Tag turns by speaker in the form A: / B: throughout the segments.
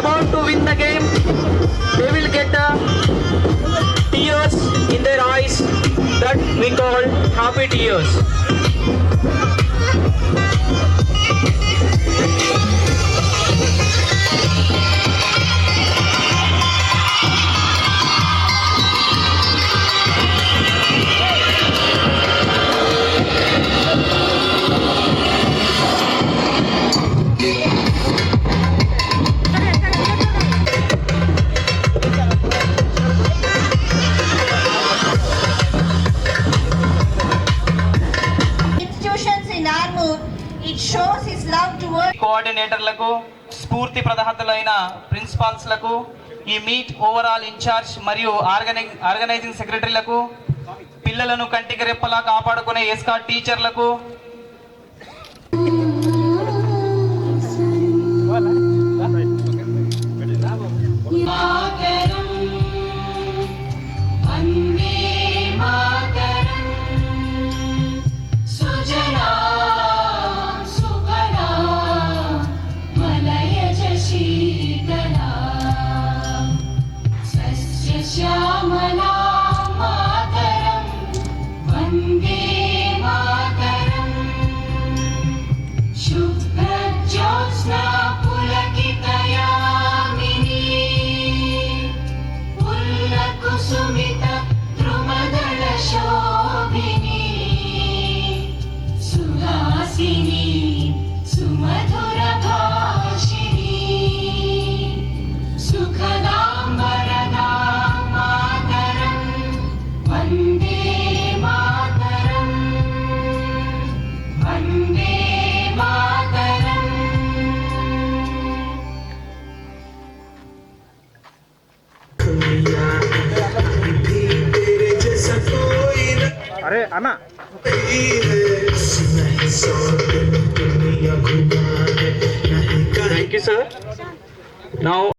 A: about to win the game, they will get the tears in their eyes that we call happy tears. కోఆర్డినేటర్లకు స్ఫూర్తి ప్రదహతలైన ప్రిన్సిపాల్స్లకు ఈ meet overall incharge మరియు ఆర్గనై organising సెక్రటరీలకు పిల్లలను కంటికి రెప్పలా కాపాడుకునే ఎస్కా టీచర్లకు
B: आना। Thank you
A: sir now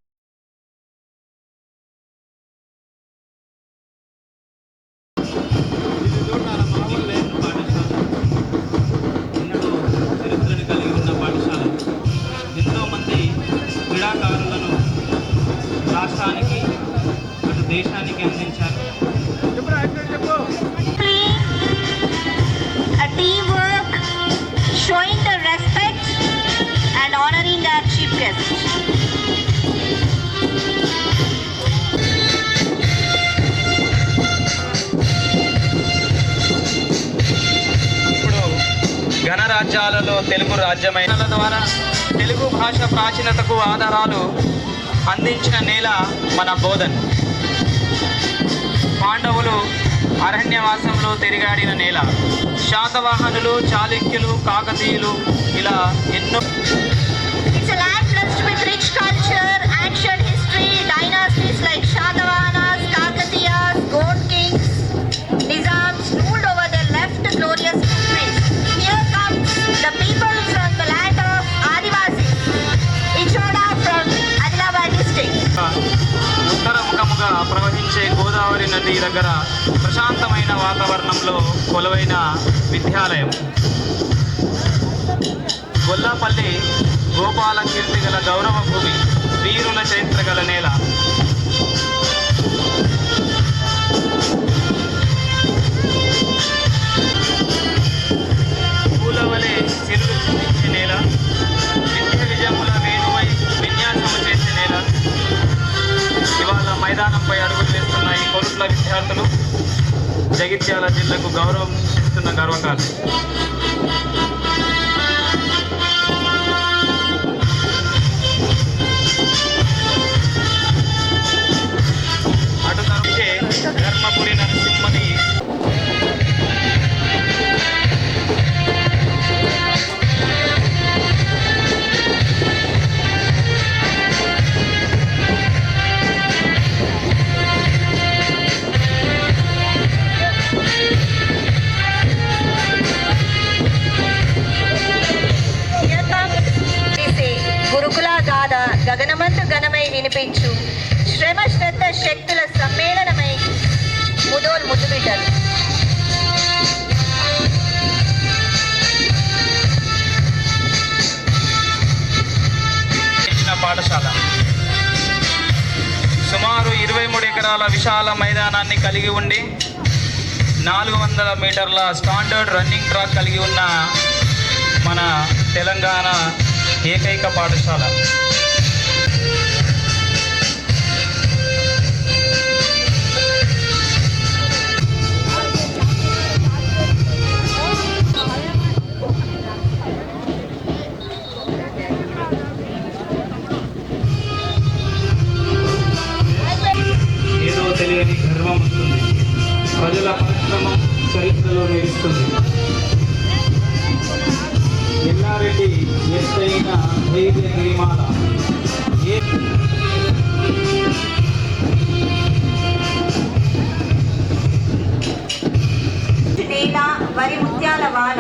A: Telugu రాజ్యమైన ద్వారా తెలుగు భాష ప్రాచీనతకు ఆధారాలు అందించిన నేల మన బోధన్. పాండవులు అరణ్యవాసంలో తిరిగాడిన నేల. శాతవాహనులు చాళుక్యులు కాకతీయులు ఇలా ఎన్నో లక్షల విద్యార్థులు జగిత్యాల జిల్లాకు గౌరవం ఇస్తున్న
B: గర్వకారణం వినిపించు శ్రమ శ్రద్ధ శక్తుల సమ్మేళనమై ముదోలు ముద్దుబిడ్డలు. పాఠశాల.
A: సుమారు ఇరవై మూడు ఎకరాల విశాల మైదానాన్ని కలిగి ఉండి నాలుగు వందల మీటర్ల స్టాండర్డ్ రన్నింగ్ ట్రాక్ కలిగి ఉన్న మన తెలంగాణ ఏకైక పాఠశాల. చేసిన గిరిమాల ఏ
B: వరి ముత్యాల వాన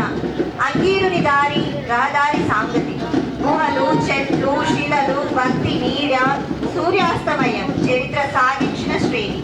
B: అంగీరుని దారి రహదారి సాంగతి. గుహలు చెట్లు శిలలు భక్తి నీడ సూర్యాస్తమయం చరిత్ర సాగించిన శ్రేణి.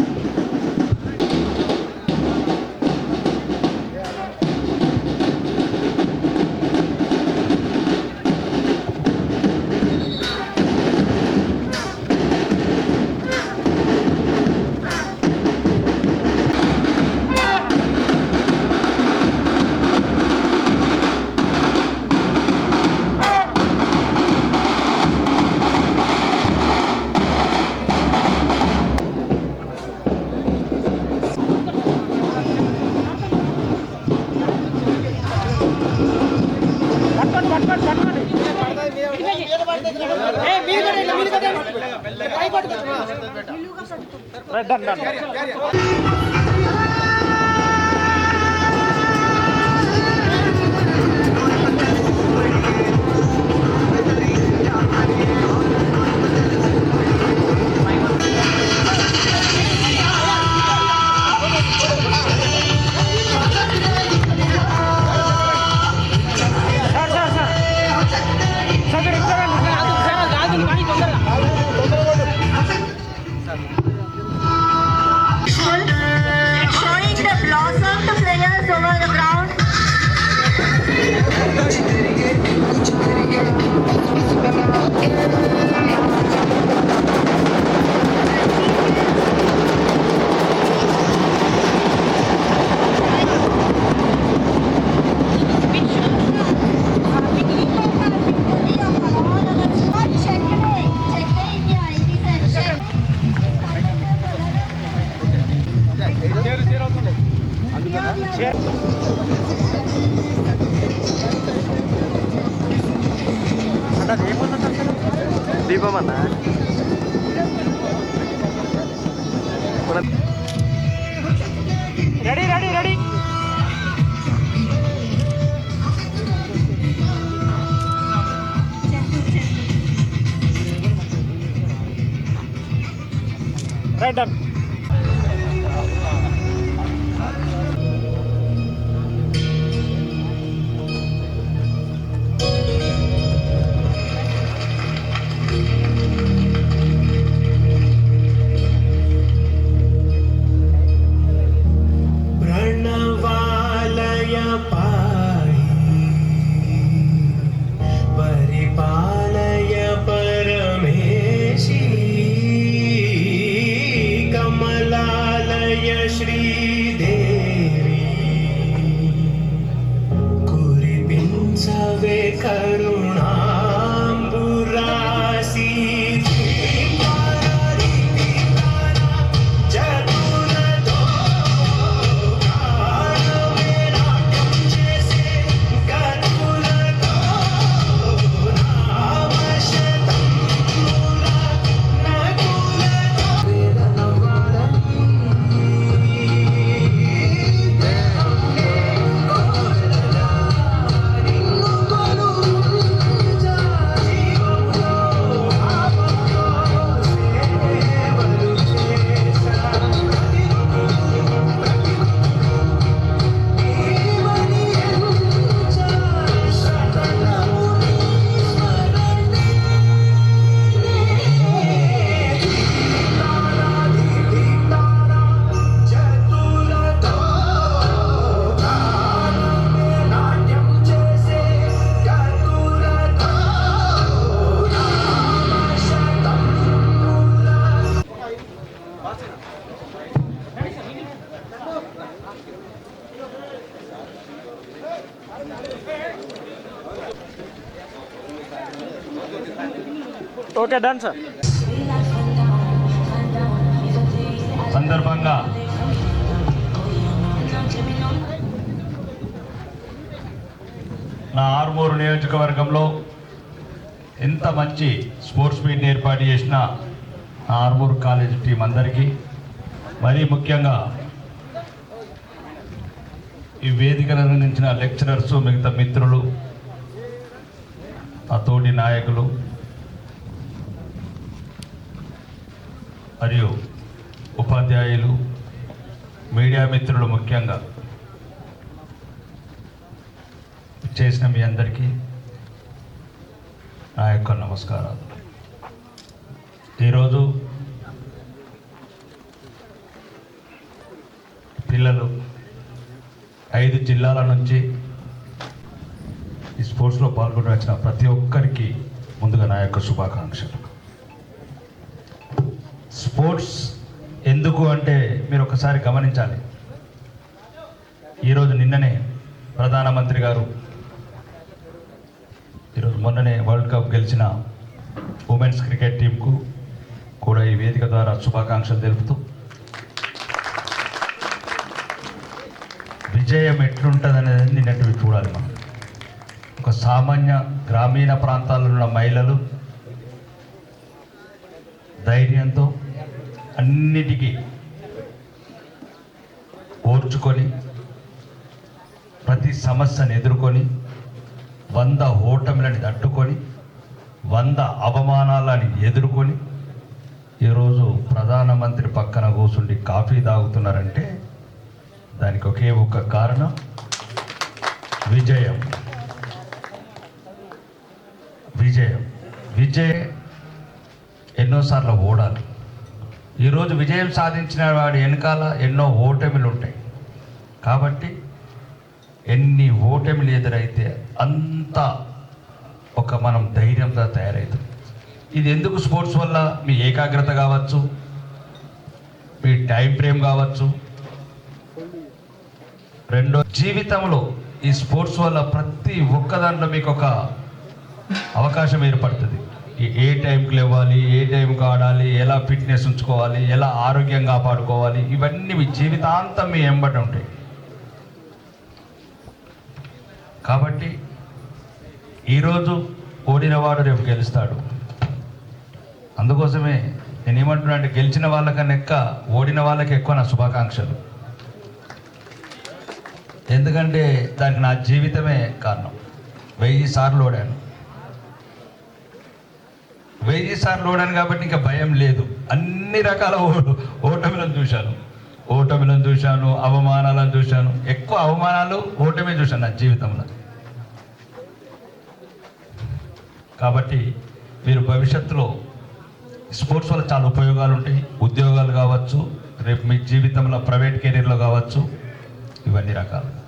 C: ವಂಚಿತರಿಗೆ ವಂಚಿತರಿಗೆ
D: Di ba man ah?
C: Okay done sir
E: సందర్భంగా నా ఆర్మూరు నియోజకవర్గంలో ఎంత మంచి స్పోర్ట్స్ మీట్ ఏర్పాటు చేసిన నా కాలేజ్ టీం అందరికీ మరీ ముఖ్యంగా ఈ వేదికను అందించిన లెక్చరర్స్ మిగతా మిత్రులు ఆ తోటి నాయకులు మరియు ఉపాధ్యాయులు మీడియా మిత్రులు ముఖ్యంగా చేసిన మీ అందరికీ నా యొక్క నమస్కారాలు. ఈరోజు పిల్లలు ఐదు జిల్లాల నుంచి ఈ స్పోర్ట్స్లో పాల్గొని వచ్చిన ప్రతి ఒక్కరికి ముందుగా నా యొక్క శుభాకాంక్షలు. స్పోర్ట్స్ ఎందుకు అంటే మీరు ఒకసారి గమనించాలి. ఈరోజు నిన్ననే ప్రధానమంత్రి గారు ఈరోజు మొన్ననే వరల్డ్ కప్ గెలిచిన ఉమెన్స్ క్రికెట్ టీంకు కూడా ఈ వేదిక ద్వారా శుభాకాంక్షలు తెలుపుతూ విజయం ఎట్లుంటుంది అనేది నిన్నటివి చూడాలి మనం. ఒక సామాన్య గ్రామీణ ప్రాంతాల్లో ఉన్న మహిళలు ధైర్యంతో అన్నిటికీ ఓర్చుకొని ప్రతి సమస్యను ఎదుర్కొని వంద ఓటమిలని తట్టుకొని వంద అవమానాలని ఎదుర్కొని ఈరోజు ప్రధానమంత్రి పక్కన కూర్చుండి కాఫీ తాగుతున్నారంటే దానికి ఒకే ఒక కారణం విజయం. విజయం. విజయ్ ఎన్నోసార్లు ఓడాలి. ఈరోజు విజయం సాధించిన వాడి వెనకాల ఎన్నో ఓటమిలు ఉంటాయి కాబట్టి ఎన్ని ఓటమిలు ఎదురైతే అంత ఒక మనం ధైర్యంతో తయారవుతుంది ఇది ఎందుకు స్పోర్ట్స్ వల్ల మీ ఏకాగ్రత కావచ్చు మీ టైం ఫ్రేమ్ కావచ్చు? రెండో జీవితంలో ఈ స్పోర్ట్స్ వల్ల ప్రతి ఒక్క దాంట్లో మీకు ఒక అవకాశం ఏర్పడుతుంది. ఏ టైంకి లేవాలి ఏ టైంకి ఆడాలి ఎలా ఫిట్నెస్ ఉంచుకోవాలి ఎలా ఆరోగ్యం కాపాడుకోవాలి ఇవన్నీ మీ జీవితాంతం మీ ఎంబటి ఉంటాయి. కాబట్టి ఈరోజు ఓడినవాడు రేపు గెలుస్తాడు. అందుకోసమే నేను ఏమంటున్నా అంటే గెలిచిన వాళ్ళకన్నా ఎక్క ఓడిన వాళ్ళకి ఎక్కువ నా శుభాకాంక్షలు. ఎందుకంటే దానికి నా జీవితమే కారణం. వెయ్యి సార్లు ఓడాను. వెయ్యి సార్లు ఓడాను కాబట్టి ఇంకా భయం లేదు. అన్ని రకాల ఓ- ఓటమిలను చూశాను. ఓటమిలను చూశాను అవమానాలను చూశాను. ఎక్కువ అవమానాలు ఓటమే చూశాను నా జీవితంలో. కాబట్టి మీరు భవిష్యత్తులో స్పోర్ట్స్ వల్ల చాలా ఉపయోగాలు ఉంటాయి. ఉద్యోగాలు కావచ్చు రేపు మీ జీవితంలో ప్రైవేట్ కెరీర్లో కావచ్చు ఇవన్నీ రకాలు.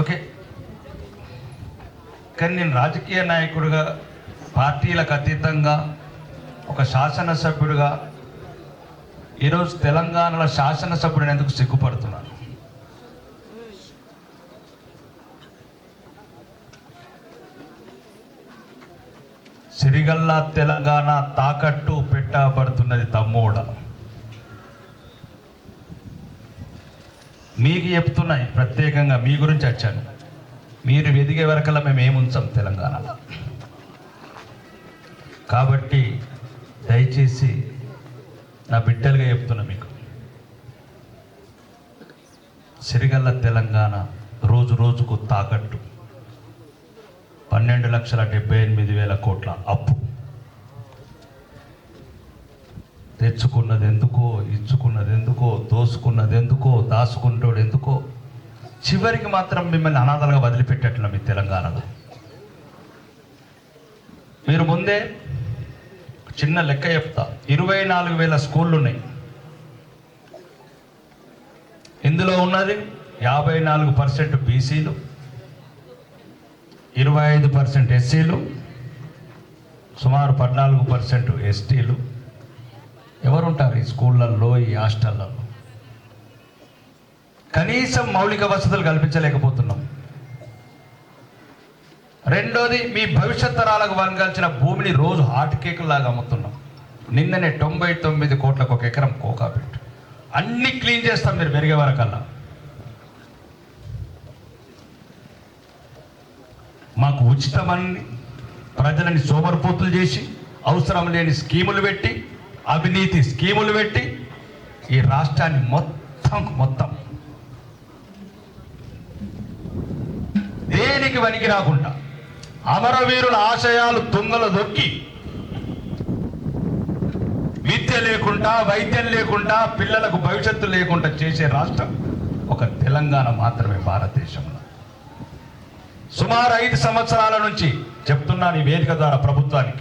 E: ఓకే. కానీ నేను రాజకీయ నాయకుడిగా పార్టీలకు అతీతంగా ఒక శాసనసభ్యుడిగా ఈరోజు తెలంగాణలో శాసనసభ్యుడు ఎందుకు సిగ్గుపడుతున్నాను సిరిగల్లా తెలంగాణ తాకట్టు పెట్టబడుతున్నది తమ్ముడ. మీకు చెప్తున్నాయి ప్రత్యేకంగా మీ గురించి వచ్చాను మీరు వెదిగే వరకల్లా మేము ఏముంచాం తెలంగాణలో? కాబట్టి దయచేసి నా బిడ్డలుగా చెప్తున్నా మీకు. సిరిగల్ల తెలంగాణ రోజు రోజుకు తాకట్టు. పన్నెండు లక్షల డెబ్బై ఎనిమిది వేల కోట్ల అప్పు. తెచ్చుకున్నది ఎందుకో ఇచ్చుకున్నది ఎందుకో దోసుకున్నది ఎందుకో దాసుకుంటాడు ఎందుకో చివరికి మాత్రం మిమ్మల్ని అనాథలుగా వదిలిపెట్టేట్ల మీ తెలంగాణలో. మీరు ముందే చిన్న లెక్క చెప్తా. ఇరవై నాలుగు వేల స్కూళ్ళు ఉన్నాయి ఇందులో ఉన్నది యాభై నాలుగు పర్సెంట్ బీసీలు ఇరవై ఐదు పర్సెంట్ ఎస్సీలు సుమారు పద్నాలుగు పర్సెంట్ ఎస్టీలు. ఎవరుంటారు ఈ స్కూళ్ళల్లో ఈ హాస్టళ్ళల్లో? కనీసం మౌలిక వసతులు కల్పించలేకపోతున్నాం. రెండోది మీ భవిష్యత్ తరాలకు వంగాల్సిన భూమిని రోజు హాట్ కేకులాగా అమ్ముతున్నాం. నిన్ననే తొంభై తొమ్మిది కోట్లకు ఒక ఎకరం కోకా పెట్టు. అన్ని క్లీన్ చేస్తాం మీరు పెరిగే వరకల్లా. మాకు ఉచితమని ప్రజలని సోమరిపోతులు చేసి అవసరం లేని స్కీములు పెట్టి అవినీతి స్కీములు పెట్టి ఈ రాష్ట్రాన్ని మొత్తం మొత్తం. దేనికి వనికి రాకుండా? అమరవీరుల ఆశయాలు తుంగలు దొక్కి విద్య లేకుండా వైద్యం లేకుండా పిల్లలకు భవిష్యత్తు లేకుండా చేసే రాష్ట్రం ఒక తెలంగాణ మాత్రమే భారతదేశంలో. సుమారు ఐదు సంవత్సరాల నుంచి చెప్తున్నాను ఈ వేదిక ద్వారా ప్రభుత్వానికి.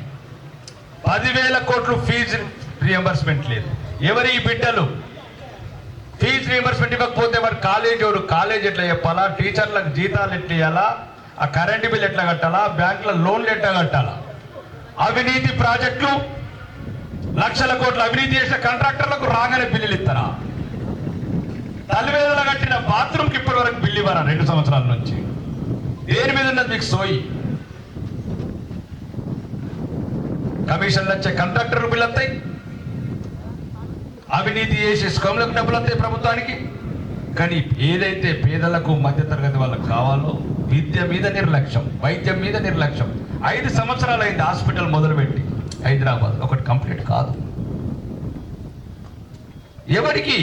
E: పదివేల కోట్లు ఫీజు రియంబర్స్మెంట్ లేదు. ఎవరి ఈ బిడ్డలు? ఫీజు రియంబర్స్మెంట్ ఇవ్వకపోతే వాడు కాలేజ్ వాడు కాలేజ్ ఎట్లా చెప్పాలా? టీచర్లకు జీతాలు ఎట్లా ఇవ్వాలా ఆ కరెంటు బిల్ ఎట్లా కట్టాలా? బ్యాంకుల లోన్లు ఎట్లా కట్టాలా? అవినీతి ప్రాజెక్టులు లక్షల కోట్ల అవినీతి చేసిన కాంట్రాక్టర్లకు రాగానే బిల్లులు ఇస్తారా? తల్లివేదన కట్టిన బాత్రూమ్కి ఇప్పటి వరకు బిల్లు ఇవ్వరా రెండు సంవత్సరాల నుంచి? దేని మీద ఉన్నది మీకు సోయి? కమిషన్లు వచ్చే కాంట్రాక్టర్ బిల్లు వస్తాయి. అవినీతి చేసే స్కమ్లకు డబ్బులు వస్తాయి ప్రభుత్వానికి. కానీ ఏదైతే పేదలకు మధ్యతరగతి వాళ్ళకు కావాలో విద్య మీద నిర్లక్ష్యం వైద్యం మీద నిర్లక్ష్యం. ఐదు సంవత్సరాలు అయింది హాస్పిటల్ మొదలుపెట్టి. హైదరాబాద్ ఒకటి కంప్లీట్ కాదు. ఎవరికి?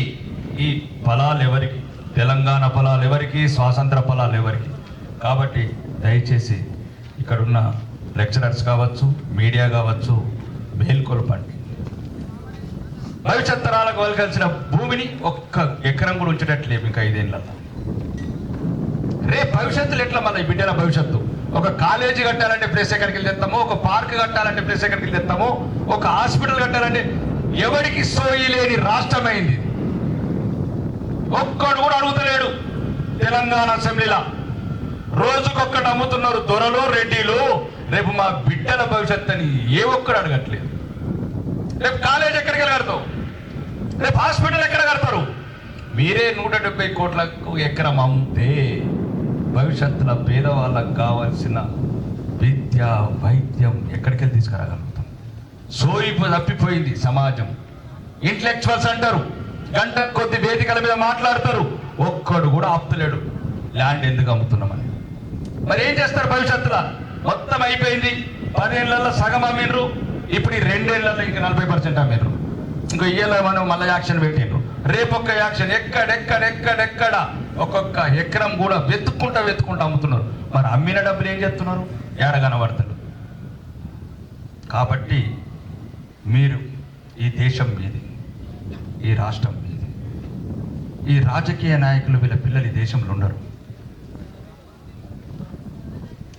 E: ఈ ఫలాలు ఎవరికి? తెలంగాణ ఫలాలు ఎవరికి? స్వాతంత్ర ఫలాలు ఎవరికి? కాబట్టి దయచేసి ఇక్కడున్న లెక్చరర్స్ కావచ్చు మీడియా కావచ్చు మేల్కొల్పండి భవిష్యత్ తరాలకు వెళ్ళాల్సిన భూమిని ఒక్క ఎకరం కూడా ఉంచేటట్లేము ఇంకా ఐదేళ్ళలో రేపు భవిష్యత్తులో ఎట్లా మన ఈ బిడ్డల భవిష్యత్తు? ఒక కాలేజీ కట్టాలంటే ప్లేస్ ఎక్కడికి తెస్తామో ఒక పార్క్ కట్టాలంటే ప్లేస్ ఎక్కడికి తెస్తామో ఒక హాస్పిటల్ కట్టాలంటే ఎవరికి సోయి లేని రాష్ట్రమైంది ఒక్కడు కూడా అడుగుతలేడు తెలంగాణ అసెంబ్లీలో. రోజుకొక్కటి అమ్ముతున్నారు దొరలు రెడ్డిలు. రేపు మా బిడ్డల భవిష్యత్తు అని ఏ ఒక్కడు అడగట్లేదు. రేపు కాలేజ్ ఎక్కడికి కడతావు రేపు హాస్పిటల్ ఎక్కడ కడతారు? మీరే నూట డెబ్బై కోట్లకు ఎకరం అమ్మితే భవిష్యత్తులో పేదవాళ్ళకు కావాల్సిన విద్య వైద్యం ఎక్కడికి వెళ్ళి తీసుకురాగలుగుతాం? సోయిపు తప్పిపోయింది సమాజం. ఇంటలెక్చువల్స్ అంటారు. గంట కొద్ది వేదికల మీద మాట్లాడతారు. ఒక్కడు కూడా ఆపుతలేడు. ల్యాండ్ ఎందుకు అమ్ముతున్నామని. మరి ఏం చేస్తారు భవిష్యత్తులో? మొత్తం అయిపోయింది. పదేళ్ళలో సగం అమ్మిండ్రు. ఇప్పుడు ఈ రెండేళ్ళలో ఇంకా నలభై పర్సెంట్ అమ్మిండ్రు. ఇంకో ఇయ్యలో మనం మళ్ళీ యాక్షన్ పెట్టిండ్రు. రేపొక్క యాక్షన్ ఎక్కడెక్కడెక్కడెక్కడ ఒక్కొక్క ఎకరం కూడా వెతుక్కుంటా వెతుక్కుంటా అమ్ముతున్నారు. మరి అమ్మిన డబ్బులు ఏం చేస్తున్నారు? ఏడ కాబట్టి మీరు ఈ దేశం మీది ఈ రాష్ట్రం మీది ఈ రాజకీయ నాయకులు వీళ్ళ పిల్లలు ఈ దేశంలో ఉండరు.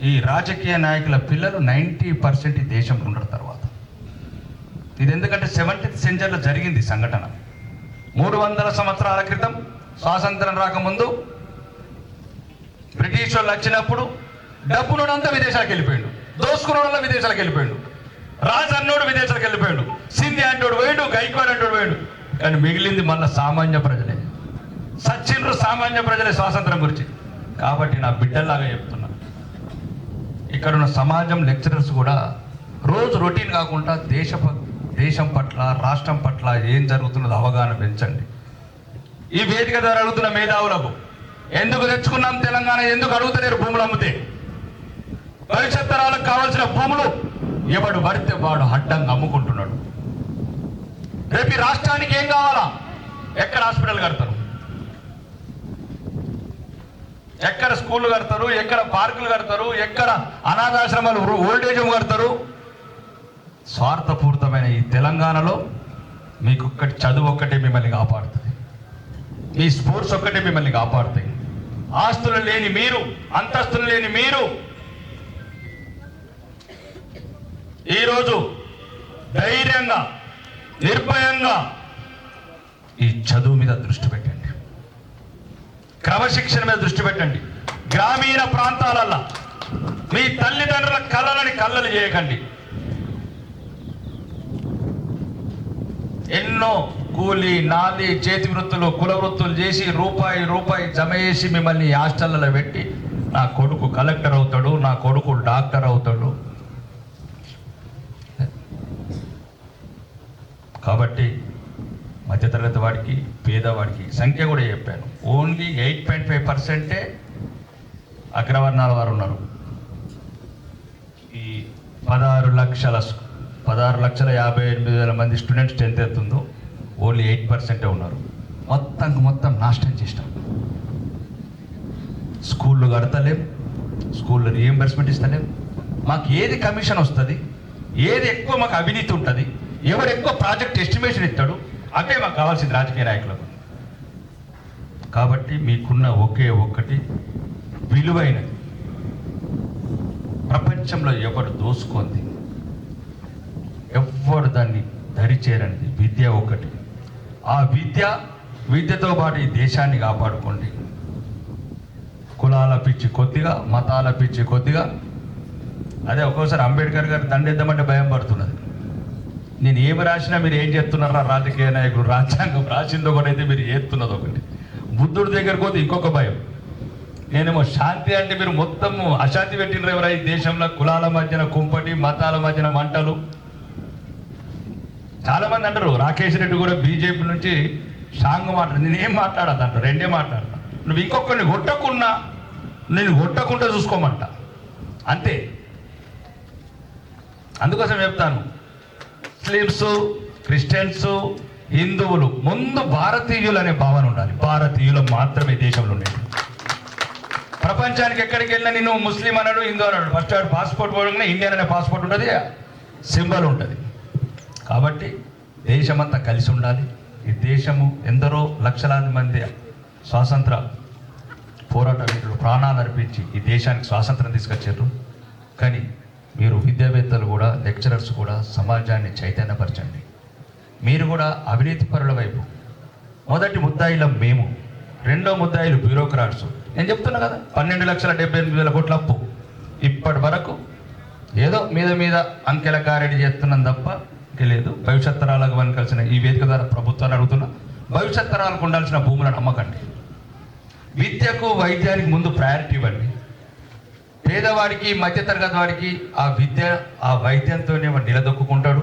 E: ఈ రాజకీయ నాయకుల పిల్లలు నైంటీ పర్సెంట్ ఈ దేశంలో ఉండరు తర్వాత. ఇది ఎందుకంటే సెవెంటీన్త్ సెంచరీలో జరిగింది సంఘటన. మూడు వందల సంవత్సరాల క్రితం స్వాతంత్రం రాకముందు బ్రిటిష్ వాళ్ళు వచ్చినప్పుడు డబ్బునోడంతా విదేశాలకు వెళ్ళిపోయాడు. దోసుకున్నోడంతా విదేశాలకు వెళ్ళిపోయాడు. రాజు అన్నోడు విదేశాలకు వెళ్ళిపోయాడు. సింధి అంటోడు పోయాడు గైక్వాడ్ అంటోడు పోయాడు. కానీ మిగిలింది మళ్ళీ సామాన్య ప్రజలే. సచ్చిండ్రు సామాన్య ప్రజలే స్వాతంత్రం గురించి. కాబట్టి నా బిడ్డల్లాగా చెప్తున్నా. ఇక్కడున్న సమాజం లెక్చరర్స్ కూడా రోజు రొటీన్ కాకుండా దేశ దేశం పట్ల రాష్ట్రం పట్ల ఏం జరుగుతున్నదో అవగాహన పెంచండి. ఈ వేదిక ద్వారా అడుగుతున్న మేధావులకు ఎందుకు తెచ్చుకున్నాం తెలంగాణ ఎందుకు అడుగుతలేరు భూములు అమ్మితే? భవిష్యత్ తరాలకు కావాల్సిన భూములు ఎవడు పడితే వాడు అడ్డంగా అమ్ముకుంటున్నాడు. రేపు ఈ రాష్ట్రానికి ఏం కావాలా? ఎక్కడ హాస్పిటల్ కడతారు? ఎక్కడ స్కూళ్ళు కడతారు? ఎక్కడ పార్కులు కడతారు? ఎక్కడ అనాథాశ్రమాలు ఓల్డేజ్ హోమ్ కడతారు? స్వార్థపూరితమైన ఈ తెలంగాణలో మీకు ఒక్కటి చదువు ఒక్కటే మిమ్మల్ని కాపాడుతుంది. మీ స్పోర్ట్స్ ఒక్కటే మిమ్మల్ని కాపాడుతాయి. ఆస్తులు లేని మీరు అంతస్తులు లేని మీరు. ఈరోజు ధైర్యంగా నిర్భయంగా ఈ చదువు మీద దృష్టి పెట్టండి. క్రమశిక్షణ మీద దృష్టి పెట్టండి. గ్రామీణ ప్రాంతాలల్లో మీ తల్లిదండ్రుల కళలని కళ్ళలు చేయకండి. ఎన్నో కూలి నాలి చేతి వృత్తులు కుల వృత్తులు చేసి రూపాయి రూపాయి జమ చేసి మిమ్మల్ని హాస్టల్లో పెట్టి నా కొడుకు కలెక్టర్ అవుతాడు నా కొడుకు డాక్టర్ అవుతాడు. కాబట్టి మధ్యతరగతి వాడికి పేదవాడికి సంఖ్య కూడా చెప్పాను. ఓన్లీ ఎయిట్ పాయింట్ ఫైవ్ పర్సెంటే అగ్రవర్ణాల వారు ఉన్నారు. ఈ పదహారు లక్షల పదహారు లక్షల యాభై ఎనిమిది వేల మంది స్టూడెంట్స్ టెన్త్ ఎంతుందో ఓన్లీ ఎయిట్ పర్సెంటే ఉన్నారు. మొత్తం మొత్తం నాశనం చేసినాం స్కూళ్ళు కడతలేం స్కూల్లో రీఎంబర్స్మెంట్ ఇస్తలేం. మాకు ఏది కమిషన్ వస్తుంది ఏది ఎక్కువ మాకు అవినీతి ఉంటుంది ఎవరు ఎక్కువ ప్రాజెక్ట్ ఎస్టిమేషన్ ఇస్తాడు అవే మాకు కావాల్సింది రాజకీయ నాయకులకు. కాబట్టి మీకున్న ఒకే ఒక్కటి విలువైనది. ప్రపంచంలో ఎవరు దోసుకుంది ఎవ్వరు దాన్ని దరిచేరనిది విద్య ఒకటి ఆ విద్య విద్యతో పాటు ఈ దేశాన్ని కాపాడుకోండి. కులాల పిచ్చి కొద్దిగా మతాల పిచ్చి కొద్దిగా. అదే ఒక్కోసారి అంబేద్కర్ గారు దండేద్దామంటే భయం పడుతున్నది. నేను ఏమి రాసినా మీరు ఏం చేస్తున్నారా రాజకీయ నాయకుడు రాజ్యాంగం రాసింది ఒకటైతే మీరు ఏస్తున్నది ఒకటి. బుద్ధుడి దగ్గరకు పోతే ఇంకొక భయం. నేనేమో శాంతి అంటే మీరు మొత్తము అశాంతి పెట్టినరు ఎవరా ఈ దేశంలో? కులాల మధ్యన కుంపటి మతాల మధ్యన మంటలు. చాలా మంది అంటారు రాకేష్ రెడ్డి కూడా బీజేపీ నుంచి సాంగ్ మాట్లాడు నేనేం మాట్లాడదు అంట రెండే మాట్లాడతా. నువ్వు ఇంకొకరిని కొట్టకున్నా నేను కొట్టకుండా చూసుకోమంట. అంతే. అందుకోసం చెప్తాను. ముస్లిమ్స్ క్రిస్టియన్స్ హిందువులు ముందు భారతీయులు అనే భావన ఉండాలి. భారతీయులు మాత్రమే దేశంలో ఉండేది ప్రపంచానికి ఎక్కడికి వెళ్ళినా నేను ముస్లిం అన్నాడు హిందూ అన్నాడు. ఫస్ట్ పాస్పోర్ట్ పోవడం ఇండియన్ అనే పాస్పోర్ట్ ఉంటుంది సింబల్ ఉంటుంది. కాబట్టి దేశమంతా కలిసి ఉండాలి. ఈ దేశము ఎందరో లక్షలాది మంది స్వాతంత్ర పోరాట వీరులు ప్రాణాలు అర్పించి ఈ దేశానికి స్వాతంత్రం తీసుకొచ్చారు. కానీ మీరు విద్యావేత్తలు కూడా లెక్చరర్స్ కూడా సమాజాన్ని చైతన్యపరచండి. మీరు కూడా అవినీతి పరుల వైపు. మొదటి ముద్దాయిలం మేము రెండో ముద్దాయిలు బ్యూరోక్రాట్స్. నేను చెప్తున్నా కదా పన్నెండు లక్షల డెబ్బై ఎనిమిది వేల కోట్ల అప్పు. ఇప్పటి వరకు ఏదో మీద మీద అంకెల కారెడి చేస్తున్నాం తప్ప తెలియదు. భవిష్యత్ తరాలకు వనకాల్సిన ఈ వేదిక ద్వారా ప్రభుత్వాన్ని అడుగుతున్నా భవిష్యత్ తరాలకు ఉండాల్సిన భూములను అమ్మకండి విద్యకు వైద్యానికి ముందు ప్రయారిటీ ఇవ్వండి. పేదవాడికి మధ్యతరగతి వాడికి ఆ విద్య ఆ వైద్యంతోనే వాడు నిలదొక్కుంటాడు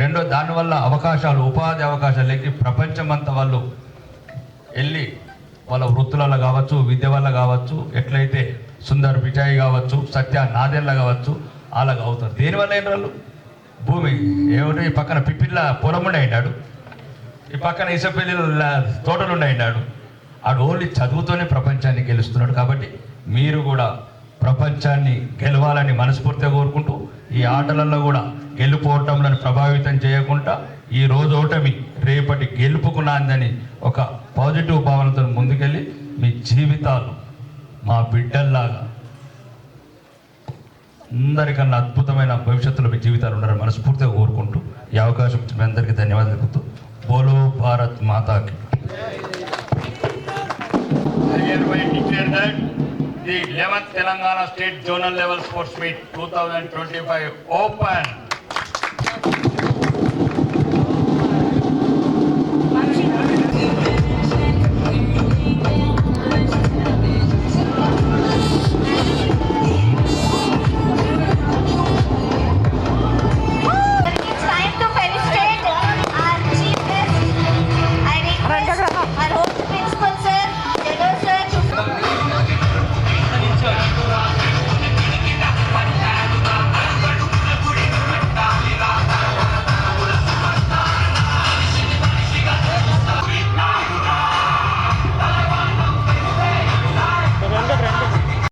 E: రెండో దానివల్ల అవకాశాలు ఉపాధి అవకాశాలు లేక ప్రపంచమంతా వాళ్ళు వెళ్ళి వాళ్ళ వృత్తులలో కావచ్చు విద్య వల్ల కావచ్చు ఎట్లయితే సుందర్ పిచాయి కావచ్చు సత్య నాదెళ్ళ కావచ్చు అలాగ అవుతారు. దేనివల్ల ఏంటి వాళ్ళు భూమి ఏమిటి ఈ పక్కన పిప్పిళ్ళ పొలం ఉండి ఈ పక్కన ఇసపల్లి తోటలు ఉండి ఆడు ఓన్లీ చదువుతోనే ప్రపంచాన్ని గెలుస్తున్నాడు కాబట్టి మీరు కూడా ప్రపంచాన్ని గెలవాలని మనస్ఫూర్తిగా కోరుకుంటూ ఈ ఆటలలో కూడా గెలుపోవటంలను ప్రభావితం చేయకుండా ఈ రోజు ఓటమి రేపటి గెలుపుకు నాందని ఒక పాజిటివ్ భావనతో ముందుకెళ్ళి మీ జీవితాలు మా బిడ్డల్లాగా అందరికన్నా అద్భుతమైన భవిష్యత్తులో మీ జీవితాలు ఉండాలని మనస్ఫూర్తిగా కోరుకుంటూ ఈ అవకాశం మీ అందరికీ ధన్యవాదాలు చెబుతూ బోలో భారత్ మాతాకి I the 11th Telangana State Zonal Level Sports Meet 2025 open.